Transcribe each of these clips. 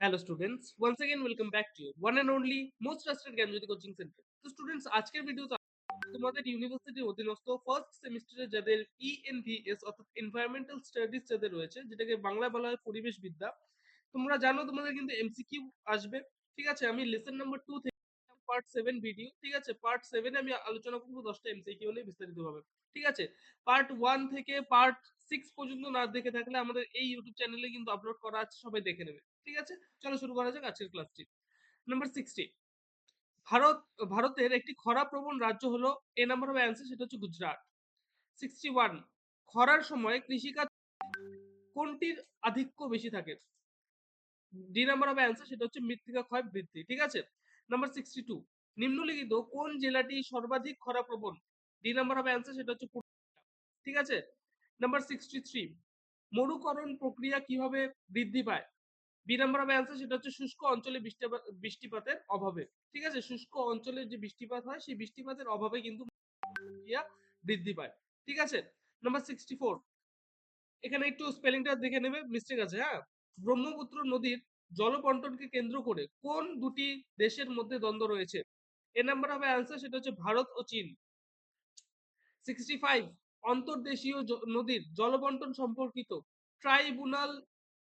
hello students once again welcome back to you one and only most trusted Gyanjyoti coaching centre তো students আজকের ভিডিওতে তোমাদের ইউনিভার্সিটির অধীনস্থ ফার্স্ট সেমিস্টারে যাদের ইএনভিএস অর্থাৎ এনভায়রনমেন্টাল স্টাডিজ যাদের রয়েছে যেটাকে বাংলা বলা হয় পরিবেশ বিদ্যা তোমরা জানো তোমাদের কিন্তু এমসিকিউ আসবে ঠিক আছে আমি লেসন নাম্বার টু থেকে part seven video ঠিক আছে? পার্ট সেভেনে আমি আলোচনা করব দশটা এমসিকিউ নিয়ে বিস্তারিতভাবে, ঠিক আছে? পার্ট ওয়ান থেকে পার্ট সিক্স পর্যন্ত না দেখে থাকলে আমাদের এই ইউটিউব চ্যানেলে কিন্তু আপলোড করা আছে, সবাই দেখে নেবে, ঠিক আছে? চলো শুরু করা যাক আজকের ক্লাসটি নাম্বার সিক্সটি ভারত, ভারতের একটি খরা প্রবণ রাজ্য হলো, এ নাম্বার হবে অ্যান্সার সেটা হচ্ছে গুজরাট। সিক্সটি ওয়ান খরার সময় কৃষিকাজ কোনটির আধিক্য বেশি থাকে? ডি নাম্বার হবে অ্যান্সার সেটা হচ্ছে মৃত্তিকা ক্ষয় বৃদ্ধি, ঠিক আছে? নাম্বার সিক্সটি টু নিম্নলিখিত কোন জেলাটি সর্বাধিক খরা প্রবণ ডি নাম্বার হবে অ্যান্সার সেটা হচ্ছে ঠিক আছে? নাম্বার সিক্সটি থ্রি মরুকরণ প্রক্রিয়া কীভাবে বৃদ্ধি পায়? বি নাম্বার হবে অ্যান্সার সেটা হচ্ছে শুষ্ক অঞ্চলে বৃষ্টিপাতের অভাবে। ঠিক আছে? শুষ্ক অঞ্চলে যে বৃষ্টিপাত হয়, সেই বৃষ্টিপাতের অভাবে কিন্তু প্রক্রিয়া বৃদ্ধি পায়। ঠিক আছে? নাম্বার সিক্সটি ফোর এখানে একটু স্পেলিংটা দেখে নেবে মিস্টেক আছে হ্যাঁ? ব্রহ্মপুত্র নদীর জলবন্টনকে কেন্দ্র করে কোন দুটি দেশের মধ্যে দ্বন্দ্ব রয়েছে? এ নাম্বার হবে অ্যান্সার সেটা হচ্ছে ভারত ও চীন। সিক্সটি ফাইভ অন্তর্দেশীয় নদীর জলবন্টন সম্পর্কিত ট্রাইব্যুনাল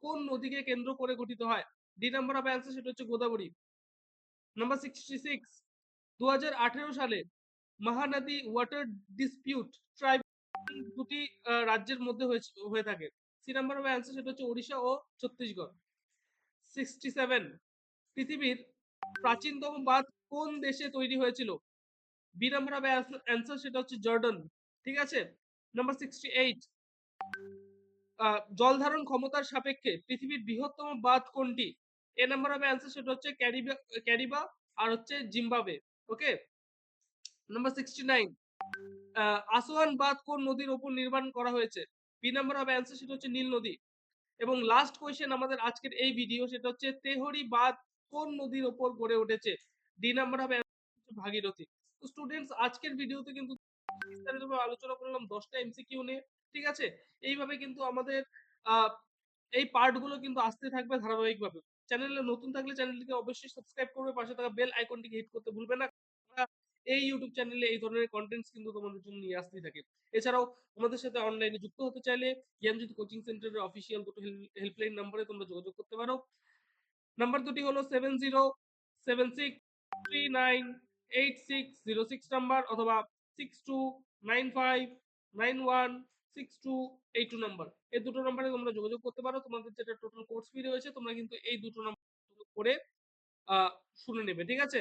কোন নদীকে কেন্দ্র করে গঠিত হয়? ডি নাম্বার হবে অ্যান্সার সেটা হচ্ছে গোদাবরী। নাম্বার সিক্সটি সিক্স দু হাজার আঠেরো সালে মহানদী ওয়াটার ডিসপিউট ট্রাইব দুটি রাজ্যের মধ্যে হয়ে থাকে। সি নাম্বার হবে অ্যান্সার সেটা হচ্ছে ওড়িশা ও ছত্তিশগড়। সিক্সটি সেভেন পৃথিবীর প্রাচীনতম বাঁধ কোন দেশে তৈরি হয়েছিল? বি নাম্বার হবে অ্যান্সার সেটা হচ্ছে জর্ডন, ঠিক আছে? নাম্বার সিক্সটি এইট জল ধারণ ক্ষমতার সাপেক্ষে পৃথিবীর বৃহত্তম বাঁধ কোনটি? এ নাম্বার হবে অ্যান্সার সেটা হচ্ছে ক্যারিবা ক্যারিবা আর হচ্ছে Zimbabwe okay number sixty nine Aswan বাঁধ কোন নদীর ওপর নির্মাণ করা হয়েছে? বি নাম্বার হবে অ্যান্সার সেটা হচ্ছে নীল নদী এবং লাস্ট কোয়েশ্চেন আমাদের আজকের এই ভিডিও সেটা হচ্ছে, তেহরি বাঁধ কোন নদীর ওপর গড়ে উঠেছে? ডি নাম্বার হবে ভাগীরথী। তো স্টুডেন্টস আজকের ভিডিওতে কিন্তু বিস্তারিতভাবে আলোচনা করলাম দশটা এমসিকিউ নিয়ে, ঠিক আছে? এইভাবে কিন্তু আমাদের এই পার্টগুলো কিন্তু আসতে থাকবে ধারাবাহিকভাবে। চ্যানেলে নতুন থাকলে চ্যানেলটিকে অবশ্যই সাবস্ক্রাইব করবে, পাশে থাকা বেল আইকনটিকে হিট করতে ভুলবে না। এই ইউটিউব চ্যানেলে এই ধরনের কন্টেন্টস কিন্তু তোমাদের জন্য নিয়ে আসতেই থাকে। এছাড়াও আমাদের সাথে অনলাইনে যুক্ত হতে চাইলে জ্ঞানজ্যোতি কোচিং সেন্টারের অফিসিয়াল দুটো হেল্পলাইন নাম্বারে তোমরা যোগাযোগ করতে পারো। নাম্বার দুটি হলো seven zero seven six three nine eight six zero six number অথবা six two nine five nine one six two এই টু নাম্বার এই দুটো নাম্বারে তোমরা যোগাযোগ করতে পারো। তোমাদের যেটা টোটাল কোর্স ফি রয়েছে, তোমরা কিন্তু এই দুটো নাম্বার করে শুনে নেবে, ঠিক আছে?